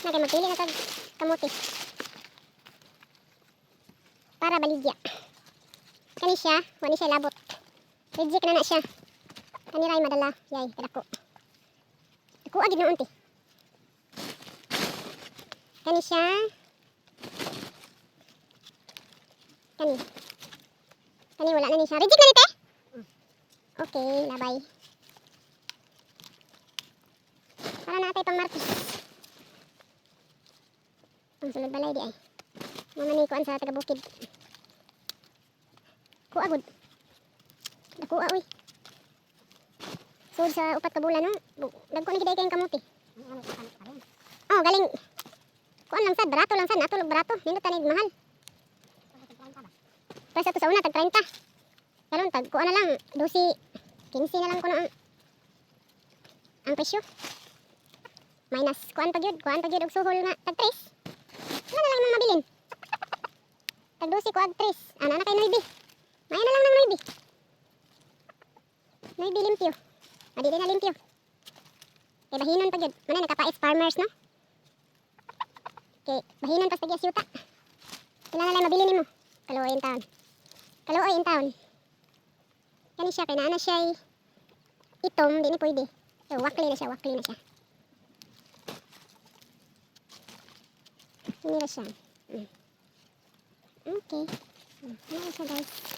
Na kay magpili na tag kamuti. Para baligya. Kani siya, wani siya labot. Reject na na siya. Kani ray madala, yay, kadako. Dako agid na unti. Kani siya. Kani. Kani wala na ni siya. Reject na ni te. Okay, labay. Para natay pang martis. Ang sulod balay di ay. Mga ni kuan sa taga bukid. Kuha gud. Nakuha uy. Sud sa upat ka bulan no. Dagko ni giday kayong kamuti. Oh, galing. Kuan lang sad, barato lang sad, natulog barato. Nindot tanig mahal. Pwesa to sa una tag 30. Karon tag kuan na lang, 12 15 na lang kuno ang ang presyo. Minus kuan pa gyud, kuan pa gyud og suhol nga tag 3. Ano na lang imong mabilin? Tag 12 kuag 3. Ana na kay 9. Maya na lang ng 9. 9 limpyo. Adi din na limpyo. Kay bahinon pa gyud. Manay nakapais farmers no? Kay bahinon pas tagi yuta. Kailan na lang mabili nimo? Kaluoy in town. Kaluoy in town. Kani siya kay naa na siya itom, di ni pwede. So, wakli na siya, wakli na siya. Na siya. Mm. Okay. Mm. Ano na siya guys?